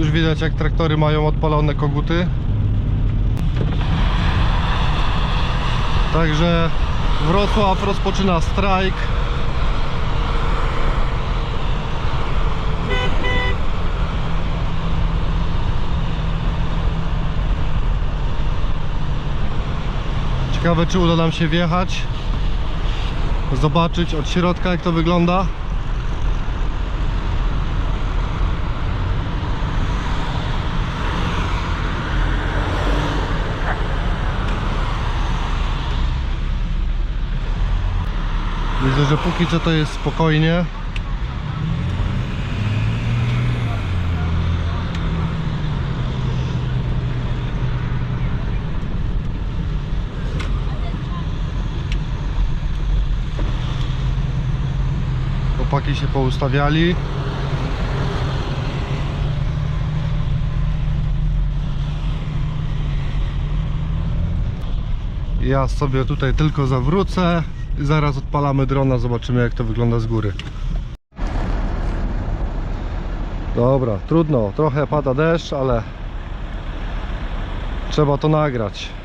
Już widać jak traktory mają odpalone koguty. Także Wrocław rozpoczyna strajk. Ciekawe czy uda nam się wjechać. Zobaczyć od środka jak to wygląda. Widzę, że póki co to jest spokojnie. Chłopaki się poustawiali. Ja sobie tutaj tylko zawrócę zaraz odpalamy drona, zobaczymy jak to wygląda z góry. Dobra, trudno, trochę pada deszcz, ale trzeba to nagrać.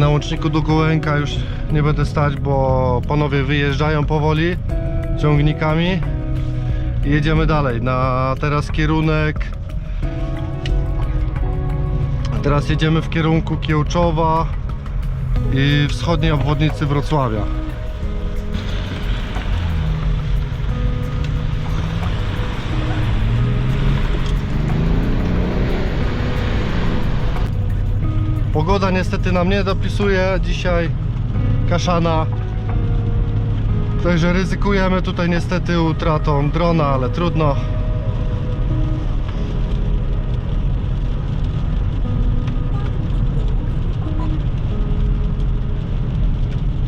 Na łączniku do Gołęka już nie będę stać, bo panowie wyjeżdżają powoli ciągnikami i jedziemy dalej. Na teraz kierunek. Teraz jedziemy w kierunku Kiełczowa i wschodniej obwodnicy Wrocławia. Pogoda niestety nam nie dopisuje dzisiaj kaszana. Także ryzykujemy tutaj niestety utratą drona, ale trudno.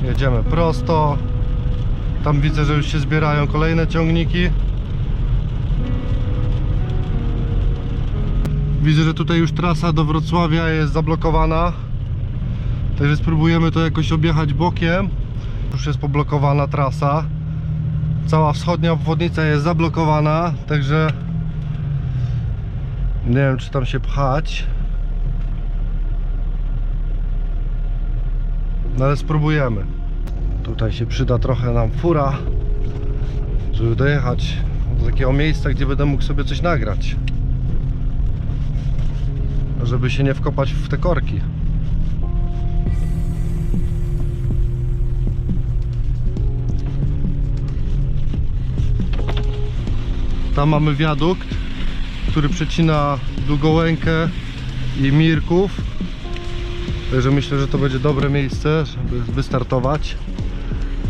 Jedziemy prosto. Tam widzę, że już się zbierają kolejne ciągniki. Widzę, że tutaj już trasa do Wrocławia jest zablokowana. Także spróbujemy to jakoś objechać bokiem. Już jest poblokowana trasa. Cała wschodnia obwodnica jest zablokowana, także nie wiem czy tam się pchać. No ale spróbujemy. Tutaj się przyda trochę nam fura, żeby dojechać do takiego miejsca, gdzie będę mógł sobie coś nagrać żeby się nie wkopać w te korki. Tam mamy wiadukt, który przecina Długołękę i Mirków. Także myślę, że to będzie dobre miejsce, żeby wystartować.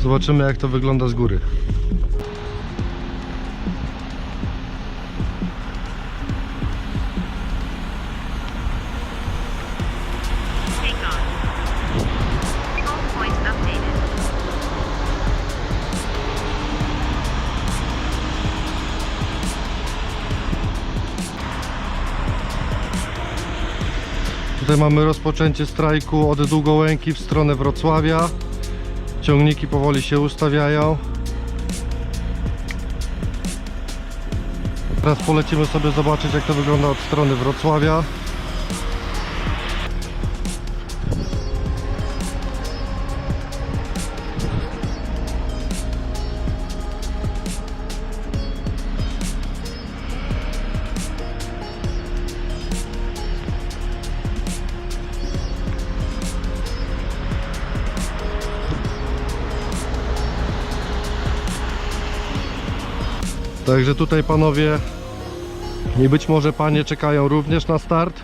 Zobaczymy jak to wygląda z góry. Tutaj mamy rozpoczęcie strajku od Długołęki w stronę Wrocławia. Ciągniki powoli się ustawiają. Teraz polecimy sobie zobaczyć jak to wygląda od strony Wrocławia. Także tutaj panowie i być może panie czekają również na start.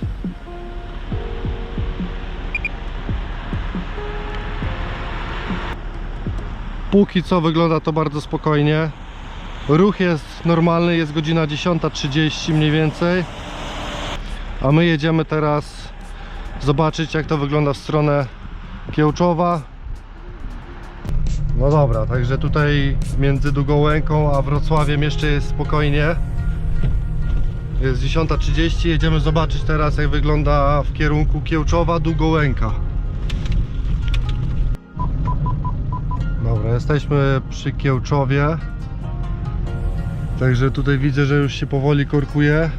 Póki co wygląda to bardzo spokojnie. Ruch jest normalny, jest godzina 10.30 mniej więcej. A my jedziemy teraz zobaczyć jak to wygląda w stronę Kiełczowa. No dobra, także tutaj między Długołęką a Wrocławiem jeszcze jest spokojnie. Jest 10.30, jedziemy zobaczyć teraz jak wygląda w kierunku Kiełczowa Długołęka. Dobra, jesteśmy przy Kiełczowie. Także tutaj widzę, że już się powoli korkuje.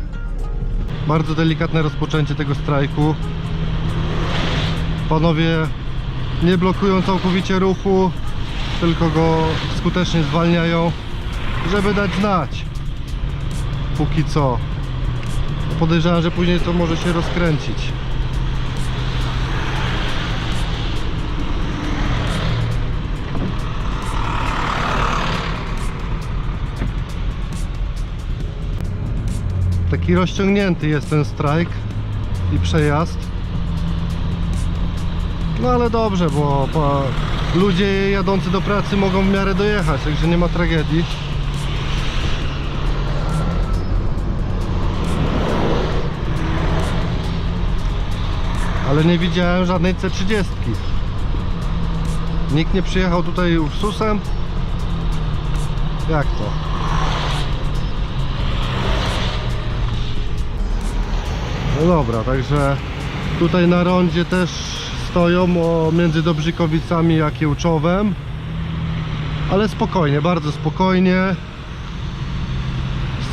Bardzo delikatne rozpoczęcie tego strajku. Panowie nie blokują całkowicie ruchu, tylko go skutecznie zwalniają, żeby dać znać. Póki co. Podejrzewam, że później to może się rozkręcić. Taki rozciągnięty jest ten strajk i przejazd. No ale dobrze, bo ludzie jadący do pracy mogą w miarę dojechać, także nie ma tragedii. Ale nie widziałem żadnej C30. Nikt nie przyjechał tutaj Ursusem? Jak to? No dobra, także tutaj na rondzie też stoją o, między Dobrzykowicami a Kiełczowem. Ale spokojnie, bardzo spokojnie.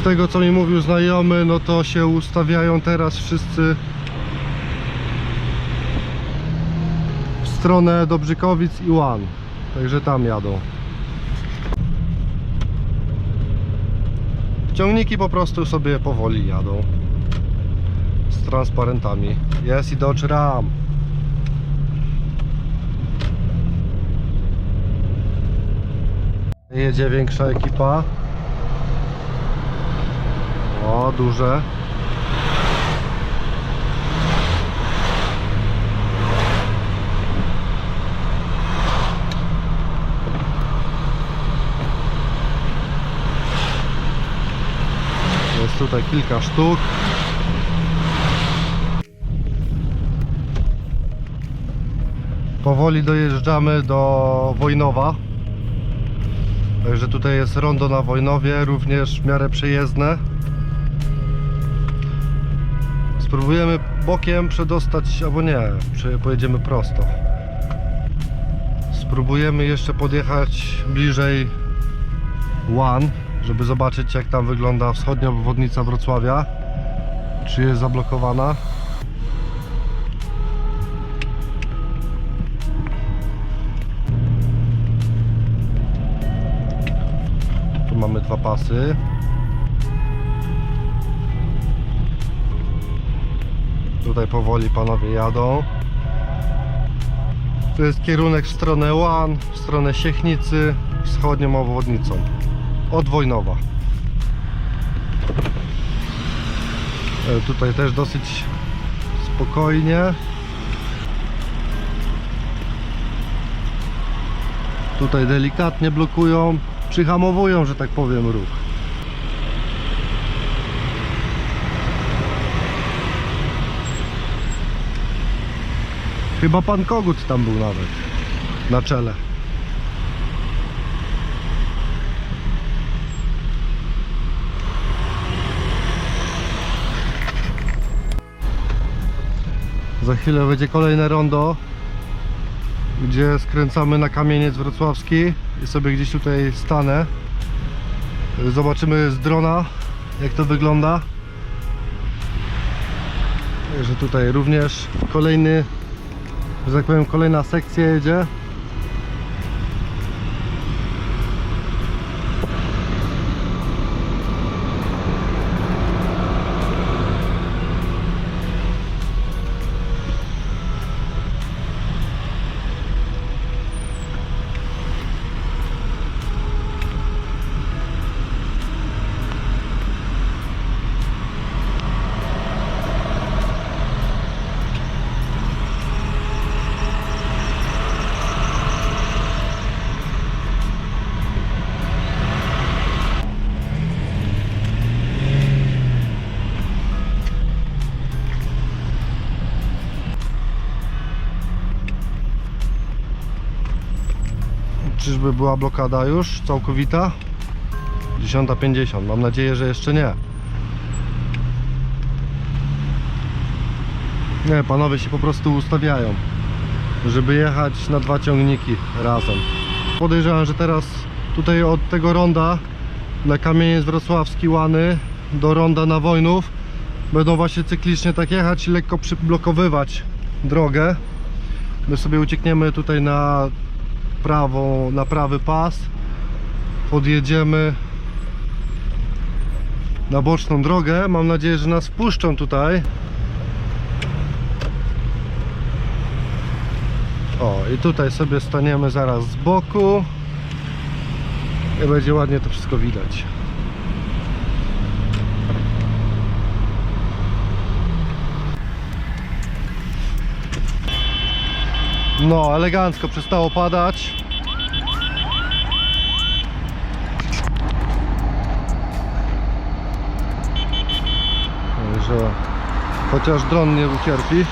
Z tego co mi mówił znajomy, no to się ustawiają teraz wszyscy stronę Dobrzykowic i Łan. Także tam jadą. Ciągniki po prostu sobie powoli jadą. Z transparentami. Jest i Dodge Ram. Jedzie większa ekipa. O, duże. Jest tutaj kilka sztuk. Powoli dojeżdżamy do Wojnowa. Także tutaj jest rondo na Wojnowie, również w miarę przejezdne. Spróbujemy bokiem przedostać, albo nie, pojedziemy prosto. Spróbujemy jeszcze podjechać bliżej Łan, żeby zobaczyć jak tam wygląda wschodnia obwodnica Wrocławia. Czy jest zablokowana. Dwa pasy. Tutaj powoli panowie jadą. Tu jest kierunek w stronę Łan, w stronę Siechnicy, wschodnią obwodnicą. Od Wojnowa. E, Tutaj też dosyć spokojnie. Tutaj delikatnie blokują, przyhamowują, że tak powiem, ruch. Chyba pan Kogut tam był nawet na czele. Za chwilę będzie kolejne rondo, gdzie skręcamy na kamieniec wrocławski i sobie gdzieś tutaj stanę. Zobaczymy z drona, jak to wygląda. Także tutaj również kolejny, że tak powiem, kolejna sekcja jedzie. Czyżby była blokada już całkowita? 10.50. Mam nadzieję, że jeszcze nie. Nie, panowie się po prostu ustawiają, żeby jechać na dwa ciągniki razem. Podejrzewam, że teraz tutaj od tego ronda na kamieniec wrocławski Łany do ronda na Wojnów będą właśnie cyklicznie tak jechać i lekko przyblokowywać drogę. My sobie uciekniemy tutaj na prawą, na prawy pas. Podjedziemy na boczną drogę. Mam nadzieję, że nas wpuszczą tutaj. O i tutaj sobie staniemy zaraz z boku. I będzie ładnie to wszystko widać No, elegancko przestało padać. Także chociaż dron nie ucierpi.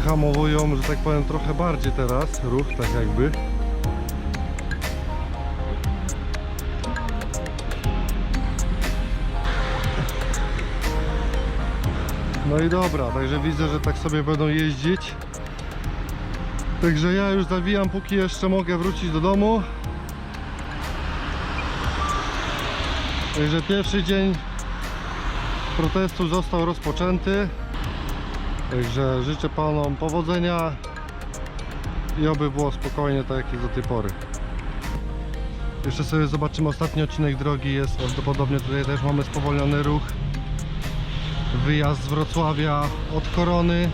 Przyhamowują, że tak powiem, trochę bardziej teraz ruch, tak jakby. No i dobra, także widzę, że tak sobie będą jeździć. Także ja już zawijam, póki jeszcze mogę wrócić do domu. Także pierwszy dzień protestu został rozpoczęty. Także życzę panom powodzenia i oby było spokojnie tak jak jest do tej pory. Jeszcze sobie zobaczymy ostatni odcinek drogi jest prawdopodobnie tutaj też mamy spowolniony ruch. Wyjazd z Wrocławia od Korony.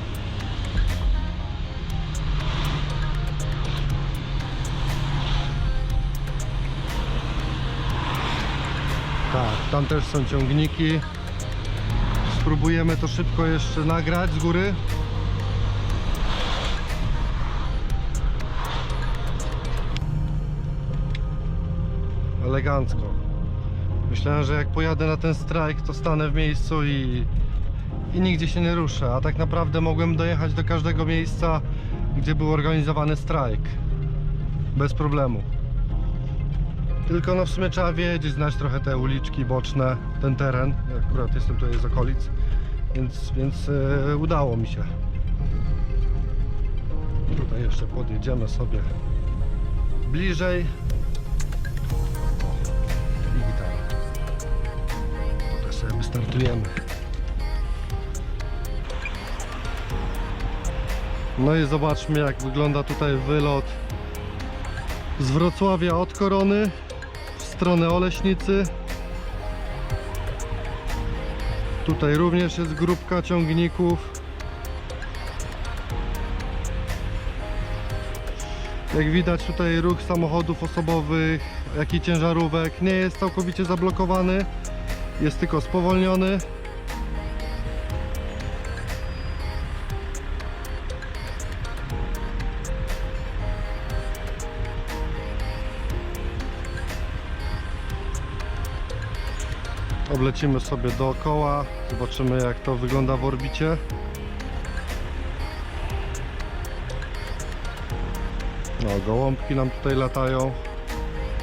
Tak, tam też są ciągniki. Spróbujemy to szybko jeszcze nagrać z góry. Elegancko. Myślałem, że jak pojadę na ten strajk, to stanę w miejscu i, i nigdzie się nie ruszę. A tak naprawdę mogłem dojechać do każdego miejsca, gdzie był organizowany strajk. Bez problemu. Tylko no w sumie trzeba wiedzieć, znać trochę te uliczki boczne, ten teren. Ja akurat jestem tutaj z okolic, więc, więc e, udało mi się. Tutaj jeszcze podjedziemy sobie bliżej. I gitara. Tutaj sobie wystartujemy. No i zobaczmy jak wygląda tutaj wylot z Wrocławia od Korony stronę Oleśnicy. Tutaj również jest grupka ciągników. Jak widać tutaj ruch samochodów osobowych, jak i ciężarówek nie jest całkowicie zablokowany. Jest tylko spowolniony. Oblecimy sobie dookoła, zobaczymy jak to wygląda w orbicie. No, gołąbki nam tutaj latają.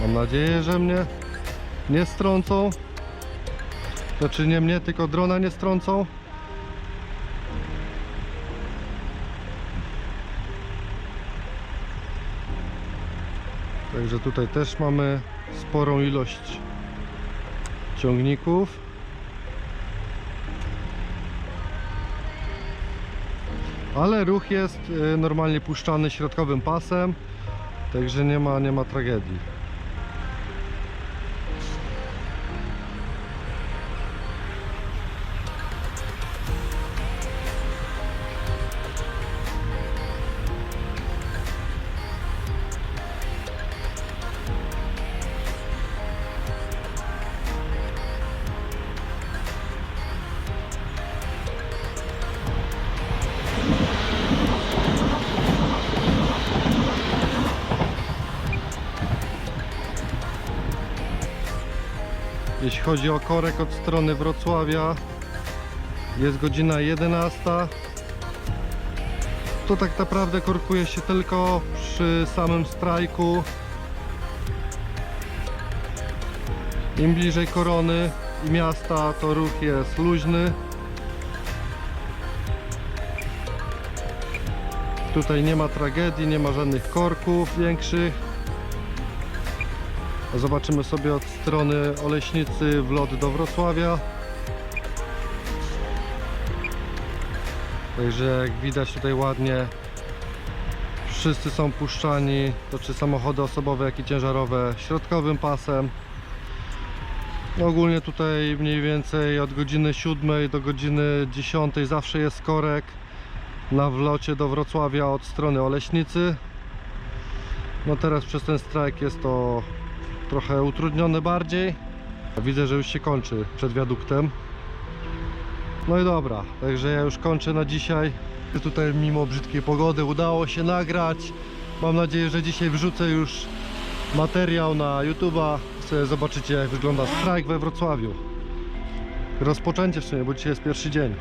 Mam nadzieję, że mnie nie strącą. Znaczy nie mnie, tylko drona nie strącą. Także tutaj też mamy sporą ilość ciągników. Ale ruch jest y, normalnie puszczany środkowym pasem, także nie ma, nie ma tragedii. Jeśli chodzi o korek od strony Wrocławia, jest godzina 11. To tak naprawdę korkuje się tylko przy samym strajku. Im bliżej korony i miasta, to ruch jest luźny. Tutaj nie ma tragedii, nie ma żadnych korków większych. Zobaczymy sobie od strony Oleśnicy wlot do Wrocławia. Także jak widać tutaj ładnie wszyscy są puszczani, to czy samochody osobowe, jak i ciężarowe środkowym pasem. Ogólnie tutaj mniej więcej od godziny 7 do godziny 10 zawsze jest korek na wlocie do Wrocławia od strony Oleśnicy. No teraz przez ten strajk jest to trochę utrudnione bardziej. Widzę, że już się kończy przed wiaduktem. No i dobra, także ja już kończę na dzisiaj. Tutaj mimo brzydkiej pogody udało się nagrać. Mam nadzieję, że dzisiaj wrzucę już materiał na YouTube'a. Zobaczycie jak wygląda strajk we Wrocławiu. Rozpoczęcie w sumie, bo dzisiaj jest pierwszy dzień.